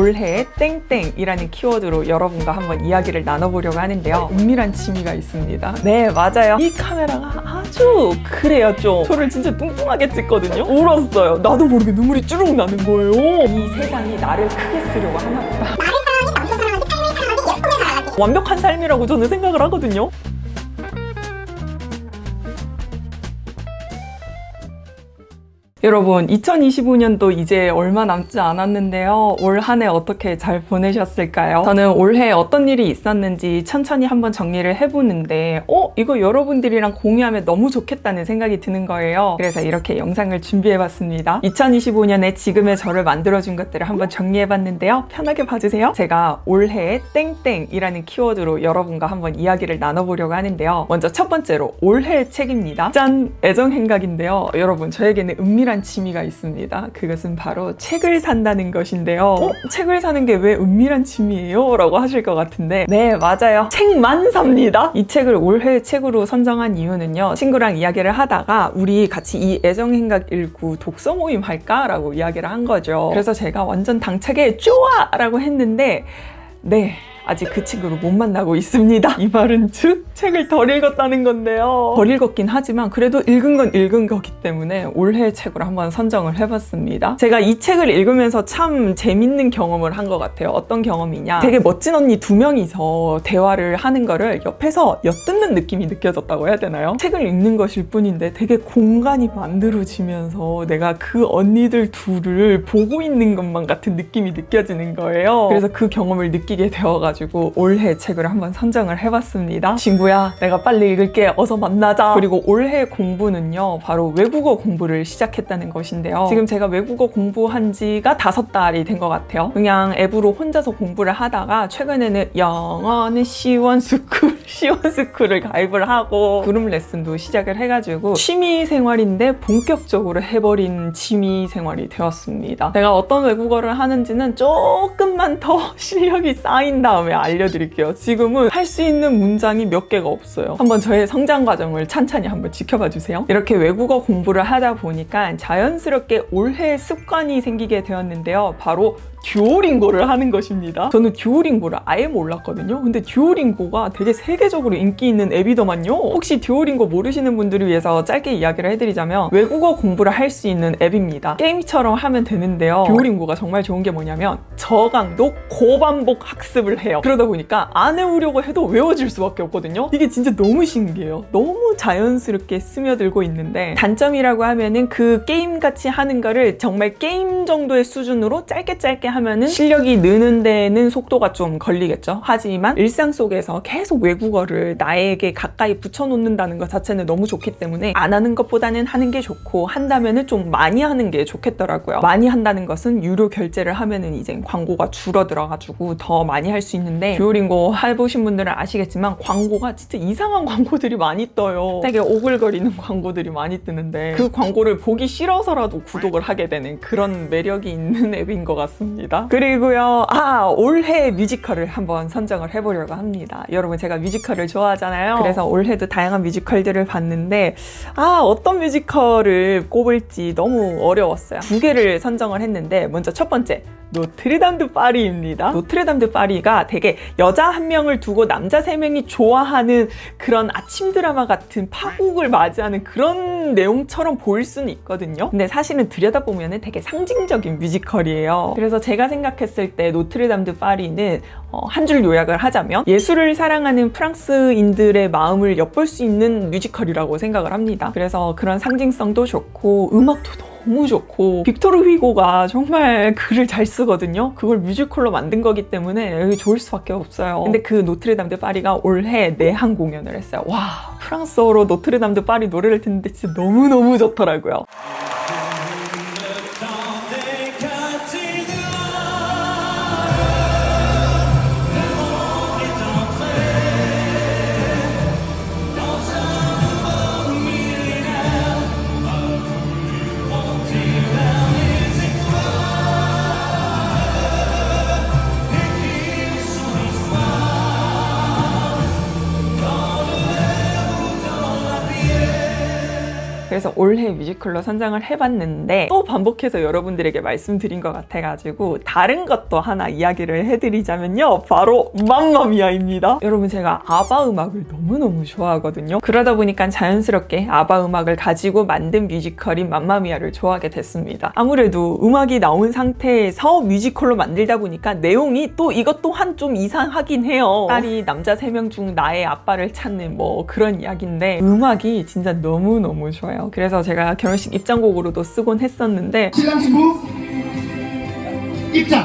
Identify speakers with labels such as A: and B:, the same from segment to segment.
A: 올해 땡땡이라는 키워드로 여러분과 한번 이야기를 나눠보려고 하는데요. 은밀한 취미가 있습니다. 네, 맞아요. 이 카메라가 아주 그래요, 좀. 저를 진짜 뚱뚱하게 찍거든요. 울었어요. 나도 모르게 눈물이 쭈룩 나는 거예요. 이 세상이 나를 크게 쓰려고 하나 보다. 완벽한 삶이라고 저는 생각을 하거든요. 여러분, 2025년도 이제 얼마 남지 않았는데요. 올 한 해 어떻게 잘 보내셨을까요? 저는 올해 어떤 일이 있었는지 천천히 한번 정리를 해보는데, 어? 이거 여러분들이랑 공유하면 너무 좋겠다는 생각이 드는 거예요. 그래서 이렇게 영상을 준비해봤습니다. 2025년에 지금의 저를 만들어준 것들을 한번 정리해봤는데요. 편하게 봐주세요. 제가 올해 땡땡이라는 키워드로 여러분과 한번 이야기를 나눠보려고 하는데요. 먼저 첫 번째로 올해 책입니다. 짠! 애정행각인데요. 여러분, 저에게는 은밀한 취미가 있습니다. 그것은 바로 책을 산다는 것인데요. 어? 책을 사는 게 왜 은밀한 취미예요? 라고 하실 것 같은데 네, 맞아요. 책만 삽니다. 이 책을 올해 책으로 선정한 이유는요. 친구랑 이야기를 하다가 우리 같이 이 애정행각 읽고 독서 모임 할까? 라고 이야기를 한 거죠. 그래서 제가 완전 당차게 좋아! 라고 했는데 네. 아직 그 친구를 못 만나고 있습니다. 이 말은 즉 책을 덜 읽었다는 건데요. 덜 읽었긴 하지만 그래도 읽은 건 읽은 거기 때문에 올해 책으로 한번 선정을 해봤습니다. 제가 이 책을 읽으면서 참 재밌는 경험을 한 것 같아요. 어떤 경험이냐? 되게 멋진 언니 두 명이서 대화를 하는 거를 옆에서 엿듣는 느낌이 느껴졌다고 해야 되나요? 책을 읽는 것일 뿐인데 되게 공간이 만들어지면서 내가 그 언니들 둘을 보고 있는 것만 같은 느낌이 느껴지는 거예요. 그래서 그 경험을 느끼게 되어가지고 올해 책을 한번 선정을 해봤습니다. 친구야, 내가 빨리 읽을게. 어서 만나자. 그리고 올해 공부는요, 바로 외국어 공부를 시작했다는 것인데요. 지금 제가 외국어 공부한 지가 다섯 달이 된 것 같아요. 그냥 앱으로 혼자서 공부를 하다가 최근에는 영어는 시원스쿨, 시원스쿨을 가입을 하고 그룹 레슨도 시작을 해가지고 취미 생활인데 본격적으로 해버린 취미 생활이 되었습니다. 제가 어떤 외국어를 하는지는 조금만 더 실력이 쌓인 다음에 알려드릴게요. 지금은 할 수 있는 문장이 몇 개가 없어요. 한번 저의 성장 과정을 찬찬히 한번 지켜봐 주세요. 이렇게 외국어 공부를 하다 보니까 자연스럽게 올해 습관이 생기게 되었는데요. 바로 듀오링고를 하는 것입니다. 저는 듀오링고를 아예 몰랐거든요. 근데 듀오링고가 되게 세계적으로 인기 있는 앱이더만요. 혹시 듀오링고 모르시는 분들을 위해서 짧게 이야기를 해드리자면 외국어 공부를 할 수 있는 앱입니다. 게임처럼 하면 되는데요. 듀오링고가 정말 좋은 게 뭐냐면 저강도 고반복 학습을 해요. 그러다 보니까 안 외우려고 해도 외워질 수밖에 없거든요. 이게 진짜 너무 신기해요. 너무 자연스럽게 스며들고 있는데 단점이라고 하면은 그 게임 같이 하는 거를 정말 게임 정도의 수준으로 짧게 짧게 하면은 실력이 느는 데는 속도가 좀 걸리겠죠. 하지만 일상 속에서 계속 외국어를 나에게 가까이 붙여놓는다는 것 자체는 너무 좋기 때문에 안 하는 것보다는 하는 게 좋고 한다면은 좀 많이 하는 게 좋겠더라고요. 많이 한다는 것은 유료 결제를 하면은 이제 광고가 줄어들어가지고 더 많이 할 수 있는데 듀오링고 해보신 분들은 아시겠지만 광고가 진짜 이상한 광고들이 많이 떠요. 되게 오글거리는 광고들이 많이 뜨는데 그 광고를 보기 싫어서라도 구독을 하게 되는 그런 매력이 있는 앱인 것 같습니다. 그리고요, 아 올해 뮤지컬을 한번 선정을 해보려고 합니다. 여러분 제가 뮤지컬을 좋아하잖아요. 그래서 올해도 다양한 뮤지컬들을 봤는데 아 어떤 뮤지컬을 꼽을지 너무 어려웠어요. 두 개를 선정을 했는데 먼저 첫 번째 노트르담 드 파리입니다. 노트르담 드 파리가 되게 여자 한 명을 두고 남자 세 명이 좋아하는 그런 아침 드라마 같은 파국을 맞이하는 그런 내용처럼 보일 수는 있거든요. 근데 사실은 들여다보면 되게 상징적인 뮤지컬이에요. 그래서 제가 생각했을 때 노트르담 드 파리는 어, 한 줄 요약을 하자면 예술을 사랑하는 프랑스인들의 마음을 엿볼 수 있는 뮤지컬이라고 생각을 합니다. 그래서 그런 상징성도 좋고 음악도 너무 좋고 빅토르 휘고가 정말 글을 잘 쓰거든요. 그걸 뮤지컬로 만든 거기 때문에 좋을 수밖에 없어요. 근데 그 노트르담 드 파리가 올해 내한 공연을 했어요. 와 프랑스어로 노트르담 드 파리 노래를 듣는데 진짜 너무너무 좋더라고요. 올해 뮤지컬로 선정을 해봤는데 또 반복해서 여러분들에게 말씀드린 것 같아가지고 다른 것도 하나 이야기를 해드리자면요. 바로 맘마미아입니다. 여러분 제가 아바 음악을 너무너무 좋아하거든요. 그러다 보니까 자연스럽게 아바 음악을 가지고 만든 뮤지컬인 맘마미아를 좋아하게 됐습니다. 아무래도 음악이 나온 상태에서 뮤지컬로 만들다 보니까 내용이 또 이것 또한 좀 이상하긴 해요. 딸이 남자 세명중 나의 아빠를 찾는 뭐 그런 이야기인데 음악이 진짜 너무너무 좋아요. 그래서 제가 결혼식 입장곡으로도 쓰곤 했었는데
B: 신랑 신부 입장.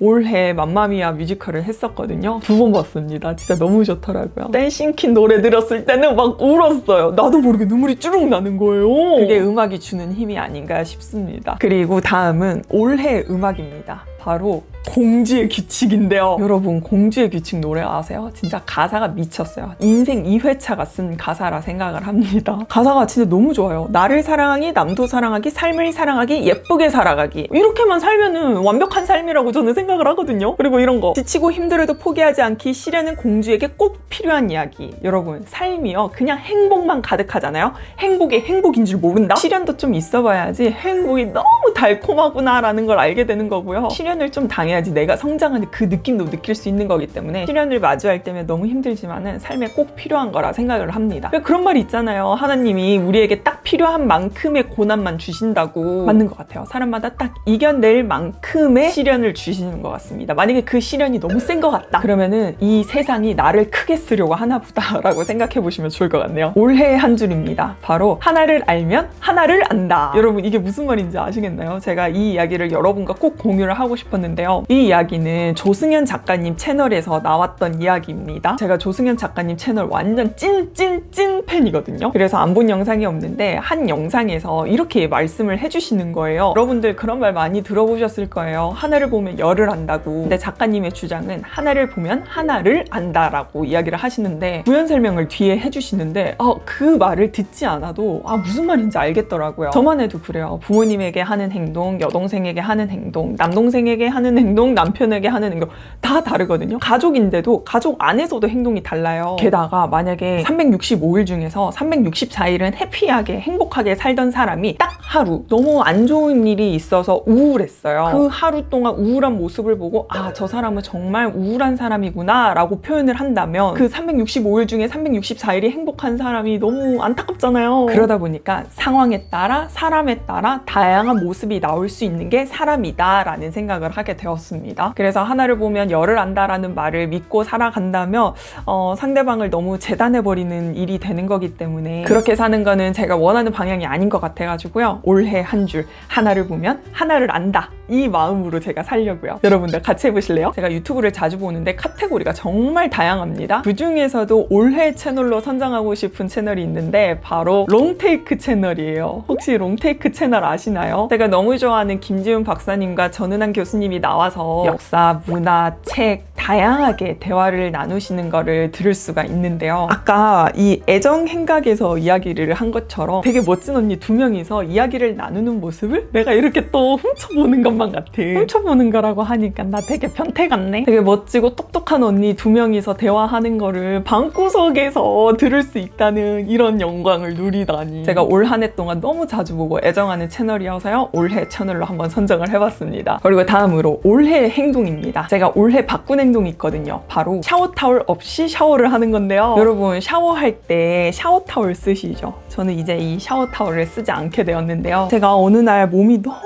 A: 올해 맘마미아 뮤지컬을 했었거든요. 두 번 봤습니다. 진짜 너무 좋더라고요. 댄싱킨 노래 들었을 때는 막 울었어요. 나도 모르게 눈물이 쭈룩 나는 거예요. 그게 음악이 주는 힘이 아닌가 싶습니다. 그리고 다음은 올해 음악입니다. 바로 공주의 규칙인데요. 여러분 공주의 규칙 노래 아세요? 진짜 가사가 미쳤어요. 인생 2회차가 쓴 가사라 생각을 합니다. 가사가 진짜 너무 좋아요. 나를 사랑하기, 남도 사랑하기, 삶을 사랑하기, 예쁘게 살아가기. 이렇게만 살면은 완벽한 삶이라고 저는 생각을 하거든요. 그리고 이런 거 지치고 힘들어도 포기하지 않기 시련은 공주에게 꼭 필요한 이야기. 여러분 삶이요 그냥 행복만 가득하잖아요. 행복이 행복인 줄 모른다. 시련도 좀 있어봐야지 행복이 너무 달콤하구나라는 걸 알게 되는 거고요. 시련을 좀 당해 야지 내가 성장하는 그 느낌도 느낄 수 있는 거기 때문에 시련을 마주할 때면 너무 힘들지만은 삶에 꼭 필요한 거라 생각을 합니다. 왜 그런 말이 있잖아요. 하나님이 우리에게 딱 필요한 만큼의 고난만 주신다고 맞는 것 같아요. 사람마다 딱 이겨낼 만큼의 시련을 주시는 것 같습니다. 만약에 그 시련이 너무 센 것 같다. 그러면은 이 세상이 나를 크게 쓰려고 하나 보다라고 생각해 보시면 좋을 것 같네요. 올해의 한 줄입니다. 바로 하나를 알면 하나를 안다. 여러분 이게 무슨 말인지 아시겠나요? 제가 이 이야기를 여러분과 꼭 공유를 하고 싶었는데요. 이 이야기는 조승현 작가님 채널에서 나왔던 이야기입니다. 제가 조승현 작가님 채널 완전 찐찐찐 팬이거든요. 그래서 안 본 영상이 없는데 한 영상에서 이렇게 말씀을 해주시는 거예요. 여러분들 그런 말 많이 들어보셨을 거예요. 하나를 보면 열을 안다고. 근데 작가님의 주장은 하나를 보면 하나를 안다라고 이야기를 하시는데 부연 설명을 뒤에 해주시는데 아, 그 말을 듣지 않아도 아 무슨 말인지 알겠더라고요. 저만 해도 그래요. 부모님에게 하는 행동, 여동생에게 하는 행동, 남동생에게 하는 행동, 남편에게 하는 행동 다 다르거든요. 가족인데도 가족 안에서도 행동이 달라요. 게다가 만약에 365일 중에서 364일은 해피하게 행복하게 살던 사람이 딱 하루 너무 안 좋은 일이 있어서 우울했어요. 그 하루 동안 우울한 모습을 보고 아 저 사람은 정말 우울한 사람이구나 라고 표현을 한다면 그 365일 중에 364일이 행복한 사람이 너무 안타깝잖아요. 그러다 보니까 상황에 따라 사람에 따라 다양한 모습이 나올 수 있는 게 사람이다 라는 생각을 하게 되었 습니다. 그래서 하나를 보면 열을 안다라는 말을 믿고 살아간다면 어, 상대방을 너무 재단해버리는 일이 되는 거기 때문에 그렇게 사는 거는 제가 원하는 방향이 아닌 것 같아가지고요. 올해 한 줄 하나를 보면 하나를 안다 이 마음으로 제가 살려고요. 여러분들 같이 해보실래요? 제가 유튜브를 자주 보는데 카테고리가 정말 다양합니다. 그 중에서도 올해 채널로 선정하고 싶은 채널이 있는데 바로 롱테이크 채널이에요. 혹시 롱테이크 채널 아시나요? 제가 너무 좋아하는 김지훈 박사님과 전은환 교수님이 나와서 역사, 문화, 책 다양하게 대화를 나누시는 거를 들을 수가 있는데요. 아까 이 애정 행각에서 이야기를 한 것처럼 되게 멋진 언니 두 명이서 이야기를 나누는 모습을 내가 이렇게 또 훔쳐보는 것만 같아. 훔쳐보는 거라고 하니까 나 되게 변태 같네. 되게 멋지고 똑똑한 언니 두 명이서 대화하는 거를 방구석에서 들을 수 있다는 이런 영광을 누리다니. 제가 올 한 해 동안 너무 자주 보고 애정하는 채널이어서요. 올해 채널로 한번 선정을 해봤습니다. 그리고 다음으로 올해 행동입니다. 제가 올해 바꾼 행동이 있거든요. 바로 샤워 타월 없이 샤워를 하는 건데요. 여러분 샤워할 때 샤워 타월 쓰시죠? 저는 이제 이 샤워 타월을 쓰지 않게 되었는데요. 제가 어느 날 몸이 너무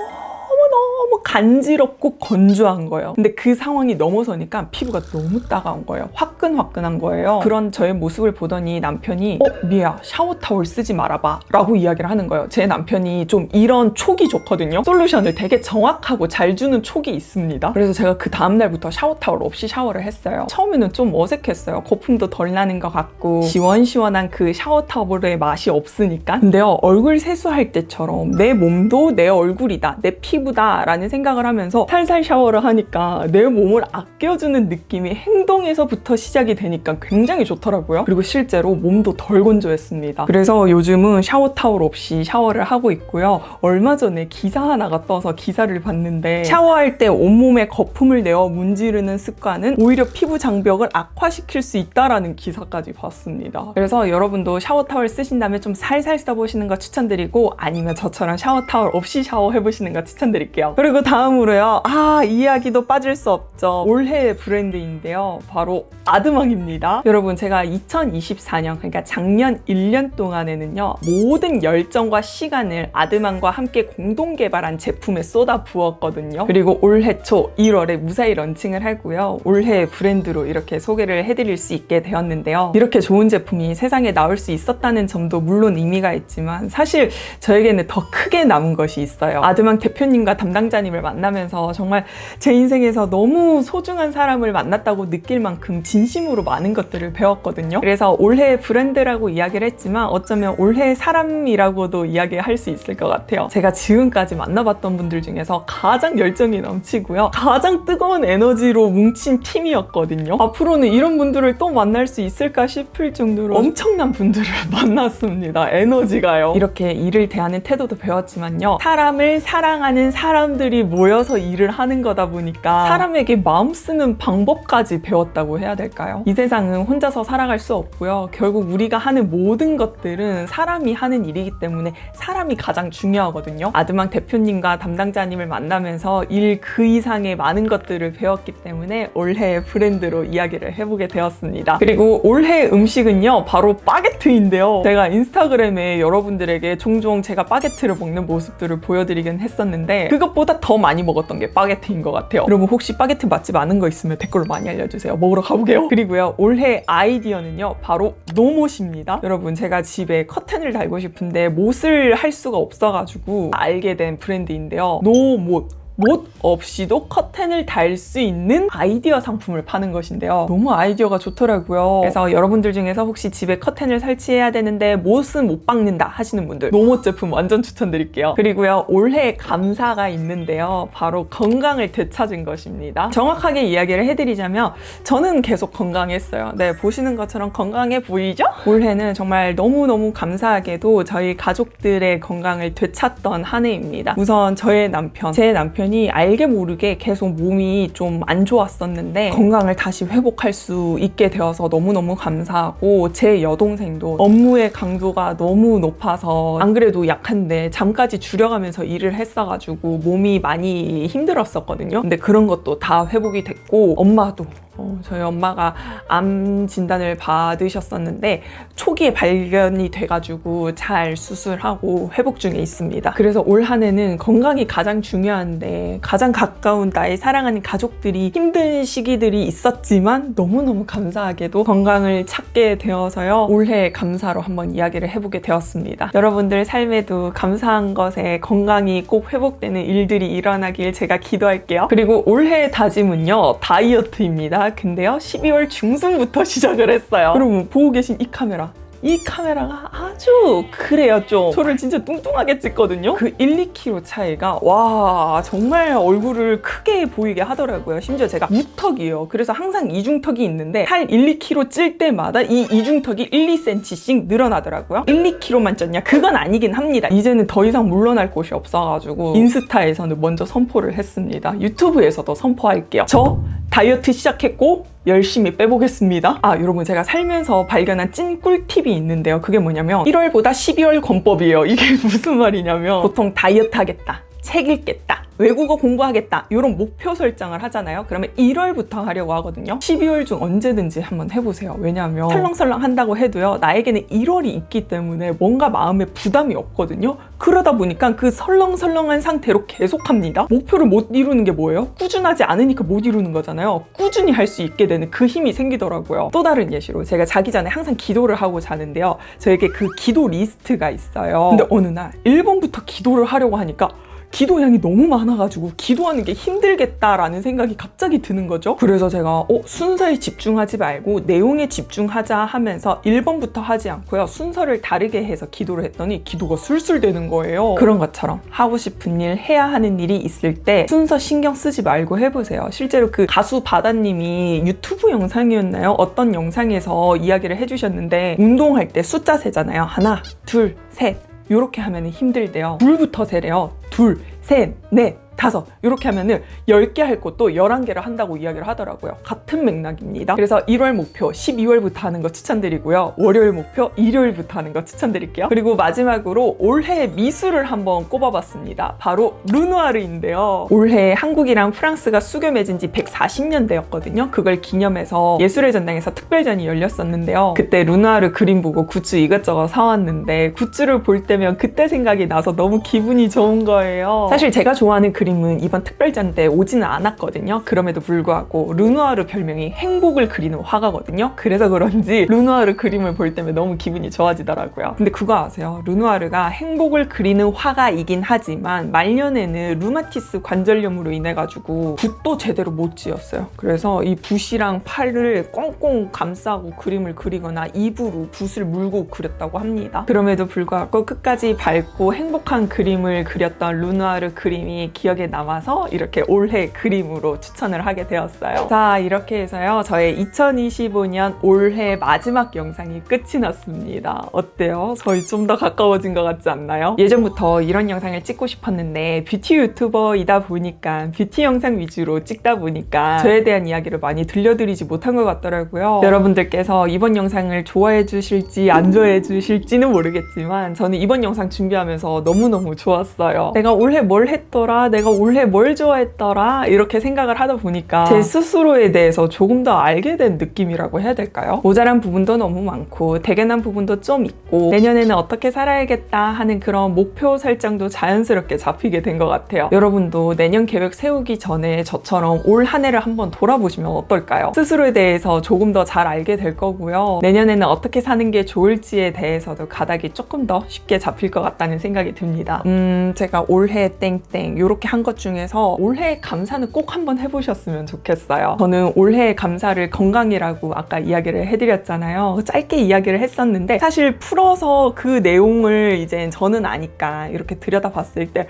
A: 간지럽고 건조한 거예요. 근데 그 상황이 넘어서니까 피부가 너무 따가운 거예요. 화끈화끈한 거예요. 그런 저의 모습을 보더니 남편이 어 미야 샤워 타월 쓰지 말아봐 라고 이야기를 하는 거예요. 제 남편이 좀 이런 촉이 좋거든요. 솔루션을 되게 정확하고 잘 주는 촉이 있습니다. 그래서 제가 그 다음날부터 샤워 타월 없이 샤워를 했어요. 처음에는 좀 어색했어요. 거품도 덜 나는 것 같고 시원시원한 그 샤워 타월의 맛이 없으니까. 근데요 얼굴 세수할 때처럼 내 몸도 내 얼굴이다 내 피부다 라는 생각 을 하면서 살살 샤워를 하니까 내 몸을 아껴주는 느낌이 행동에서부터 시작이 되니까 굉장히 좋더라고요. 그리고 실제로 몸도 덜 건조했습니다. 그래서 요즘은 샤워 타월 없이 샤워를 하고 있고요. 얼마 전에 기사 하나가 떠서 기사를 봤는데 샤워할 때 온몸에 거품을 내어 문지르는 습관은 오히려 피부 장벽을 악화시킬 수 있다라는 기사까지 봤습니다. 그래서 여러분도 샤워 타월 쓰신다면 좀 살살 써보시는 거 추천드리고 아니면 저처럼 샤워 타월 없이 샤워해보시는 거 추천드릴게요. 그리고 다음으로요. 아, 이 이야기도 빠질 수 없죠. 올해의 브랜드인데요. 바로 아드망입니다. 여러분, 제가 2024년, 그러니까 작년 1년 동안에는요, 모든 열정과 시간을 아드망과 함께 공동 개발한 제품에 쏟아 부었거든요. 그리고 올해 초 1월에 무사히 런칭을 하고요. 올해 브랜드로 이렇게 소개를 해드릴 수 있게 되었는데요. 이렇게 좋은 제품이 세상에 나올 수 있었다는 점도 물론 의미가 있지만 사실 저에게는 더 크게 남은 것이 있어요. 아드망 대표님과 담당자님을 만나면서 정말 제 인생에서 너무 소중한 사람을 만났다고 느낄 만큼 진심으로 많은 것들을 배웠거든요. 그래서 올해 브랜드라고 이야기를 했지만 어쩌면 올해 사람이라고도 이야기할 수 있을 것 같아요. 제가 지금까지 만나봤던 분들 중에서 가장 열정이 넘치고요. 가장 뜨거운 에너지로 뭉친 팀이었거든요. 앞으로는 이런 분들을 또 만날 수 있을까 싶을 정도로 엄청난 분들을 만났습니다. 에너지가요. 이렇게 일을 대하는 태도도 배웠지만요. 사람을 사랑하는 사람들이 모여서 일을 하는 거다 보니까 사람에게 마음 쓰는 방법까지 배웠다고 해야 될까요? 이 세상은 혼자서 살아갈 수 없고요. 결국 우리가 하는 모든 것들은 사람이 하는 일이기 때문에 사람이 가장 중요하거든요. 아드망 대표님과 담당자님을 만나면서 일 그 이상의 많은 것들을 배웠기 때문에 올해 브랜드로 이야기를 해보게 되었습니다. 그리고 올해 음식은요, 바로 바게트인데요. 제가 인스타그램에 여러분들에게 종종 제가 바게트를 먹는 모습들을 보여드리긴 했었는데 그것보다 더 많이 먹었던 게 바게트인 것 같아요. 여러분 혹시 바게트 맛집 아는 거 있으면 댓글로 많이 알려주세요. 먹으러 가보게요. 그리고요, 올해 아이디어는요, 바로 노못입니다. 여러분 제가 집에 커튼을 달고 싶은데 못을 할 수가 없어가지고 알게 된 브랜드인데요. 노못. 못 없이도 커튼을 달 수 있는 아이디어 상품을 파는 것인데요. 너무 아이디어가 좋더라고요. 그래서 여러분들 중에서 혹시 집에 커튼을 설치해야 되는데 못은 못 박는다 하시는 분들 노못 제품 완전 추천드릴게요. 그리고요 올해 감사가 있는데요. 바로 건강을 되찾은 것입니다. 정확하게 이야기를 해드리자면 저는 계속 건강했어요. 네 보시는 것처럼 건강해 보이죠? 올해는 정말 너무너무 감사하게도 저희 가족들의 건강을 되찾던 한 해입니다. 우선 저의 남편, 제 남편 이 알게 모르게 계속 몸이 좀 안 좋았었는데 건강을 다시 회복할 수 있게 되어서 너무너무 감사하고 제 여동생도 업무의 강도가 너무 높아서 안 그래도 약한데 잠까지 줄여가면서 일을 했어가지고 몸이 많이 힘들었었거든요. 근데 그런 것도 다 회복이 됐고 엄마도 어, 저희 엄마가 암 진단을 받으셨었는데 초기에 발견이 돼가지고 잘 수술하고 회복 중에 있습니다. 그래서 올 한해는 건강이 가장 중요한데 가장 가까운 나의 사랑하는 가족들이 힘든 시기들이 있었지만 너무너무 감사하게도 건강을 찾게 되어서요. 올해 감사로 한번 이야기를 해보게 되었습니다. 여러분들 삶에도 감사한 것에 건강이 꼭 회복되는 일들이 일어나길 제가 기도할게요. 그리고 올해의 다짐은요. 다이어트입니다. 근데요. 12월 중순부터 시작을 했어요. 여러분 보고 계신 이 카메라 이 카메라가 아주 그래요 좀. 저를 진짜 뚱뚱하게 찍거든요? 그 1, 2kg 차이가 와 정말 얼굴을 크게 보이게 하더라고요. 심지어 제가 무턱이에요. 그래서 항상 이중턱이 있는데 살 1, 2kg 찔 때마다 이 이중턱이 1, 2cm씩 늘어나더라고요. 1, 2kg만 쪘냐? 그건 아니긴 합니다. 이제는 더 이상 물러날 곳이 없어가지고 인스타에서는 먼저 선포를 했습니다. 유튜브에서도 선포할게요. 저 다이어트 시작했고 열심히 빼보겠습니다. 아, 여러분, 제가 살면서 발견한 찐 꿀팁이 있는데요. 그게 뭐냐면, 1월보다 12월 권법이에요. 이게 무슨 말이냐면, 보통 다이어트 하겠다. 책 읽겠다. 외국어 공부하겠다. 이런 목표 설정을 하잖아요. 그러면 1월부터 하려고 하거든요. 12월 중 언제든지 한번 해보세요. 왜냐하면 설렁설렁 한다고 해도요. 나에게는 1월이 있기 때문에 뭔가 마음에 부담이 없거든요. 그러다 보니까 그 설렁설렁한 상태로 계속합니다. 목표를 못 이루는 게 뭐예요? 꾸준하지 않으니까 못 이루는 거잖아요. 꾸준히 할 수 있게 되는 그 힘이 생기더라고요. 또 다른 예시로 제가 자기 전에 항상 기도를 하고 자는데요. 저에게 그 기도 리스트가 있어요. 근데 어느 날 1번부터 기도를 하려고 하니까 기도량이 너무 많아가지고 기도하는 게 힘들겠다라는 생각이 갑자기 드는 거죠. 그래서 제가 어, 순서에 집중하지 말고 내용에 집중하자 하면서 1번부터 하지 않고요. 순서를 다르게 해서 기도를 했더니 기도가 술술 되는 거예요. 그런 것처럼 하고 싶은 일, 해야 하는 일이 있을 때 순서 신경 쓰지 말고 해보세요. 실제로 그 가수 바다님이 유튜브 영상이었나요? 어떤 영상에서 이야기를 해주셨는데 운동할 때 숫자 세잖아요. 하나, 둘, 셋. 요렇게 하면 힘들대요. 둘부터 세래요. 둘, 셋, 넷, 다섯. 이렇게 하면은 10개 할 것도 11개를 한다고 이야기를 하더라고요. 같은 맥락입니다. 그래서 1월 목표 12월부터 하는 거 추천드리고요. 월요일 목표 일요일부터 하는 거 추천드릴게요. 그리고 마지막으로 올해 미술을 한번 꼽아봤습니다. 바로 르누아르인데요. 올해 한국이랑 프랑스가 수교 맺은 지 140년 되었거든요. 그걸 기념해서 예술의 전당에서 특별전이 열렸었는데요. 그때 르누아르 그림 보고 굿즈 이것저것 사왔는데 굿즈를 볼 때면 그때 생각이 나서 너무 기분이 좋은 거예요. 사실 제가 좋아하는 그림 은 이번 특별전 때 오지는 않았거든요. 그럼에도 불구하고 르누아르 별명이 행복을 그리는 화가거든요. 그래서 그런지 르누아르 그림을 볼 때면 너무 기분이 좋아지더라고요. 근데 그거 아세요? 르누아르가 행복을 그리는 화가이긴 하지만 말년에는 루마티스 관절염으로 인해 가지고 붓도 제대로 못 지었어요. 그래서 이 붓이랑 팔을 꽁꽁 감싸고 그림을 그리거나 입으로 붓을 물고 그렸다고 합니다. 그럼에도 불구하고 끝까지 밝고 행복한 그림을 그렸던 루누아르 그림이 기억 에 남아서 이렇게 올해 그림으로 추천을 하게 되었어요. 자, 이렇게 해서요. 저의 2025년 올해 마지막 영상이 끝이 났습니다. 어때요? 저희 좀 더 가까워진 것 같지 않나요? 예전부터 이런 영상을 찍고 싶었는데 뷰티 유튜버이다 보니까 뷰티 영상 위주로 찍다 보니까 저에 대한 이야기를 많이 들려드리지 못한 것 같더라고요. 여러분들께서 이번 영상을 좋아해 주실지 안 좋아해 주실지는 모르겠지만 저는 이번 영상 준비하면서 너무너무 좋았어요. 내가 올해 뭘 했더라? 내가 올해 뭘 좋아했더라? 이렇게 생각을 하다 보니까 제 스스로에 대해서 조금 더 알게 된 느낌이라고 해야 될까요? 모자란 부분도 너무 많고 대견한 부분도 좀 있고 내년에는 어떻게 살아야겠다 하는 그런 목표 설정도 자연스럽게 잡히게 된 것 같아요. 여러분도 내년 계획 세우기 전에 저처럼 올 한 해를 한번 돌아보시면 어떨까요? 스스로에 대해서 조금 더 잘 알게 될 거고요. 내년에는 어떻게 사는 게 좋을지에 대해서도 가닥이 조금 더 쉽게 잡힐 것 같다는 생각이 듭니다. 음, 제가 올해 땡땡 이렇게 한것 중에서 올해 감사는 꼭 한번 해보셨으면 좋겠어요. 저는 올해 감사를 건강이라고 아까 이야기를 해드렸잖아요. 짧게 이야기를 했었는데 사실 풀어서 그 내용을 이제 저는 아니까 이렇게 들여다봤을 때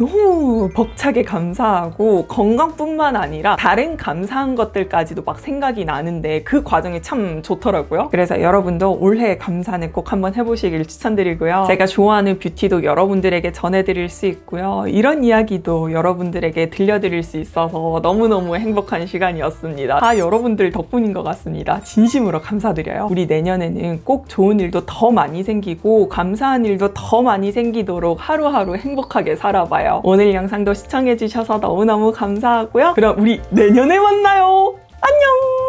A: 너무 벅차게 감사하고 건강뿐만 아니라 다른 감사한 것들까지도 막 생각이 나는데 그 과정이 참 좋더라고요. 그래서 여러분도 올해 감사는 꼭 한번 해보시길 추천드리고요. 제가 좋아하는 뷰티도 여러분들에게 전해드릴 수 있고요. 이런 이야기도 여러분들에게 들려드릴 수 있어서 너무너무 행복한 시간이었습니다. 다 여러분들 덕분인 것 같습니다. 진심으로 감사드려요. 우리 내년에는 꼭 좋은 일도 더 많이 생기고 감사한 일도 더 많이 생기도록 하루하루 행복하게 살아봐 요. 오늘 영상도 시청해주셔서 너무너무 감사하고요. 그럼 우리 내년에 만나요. 안녕!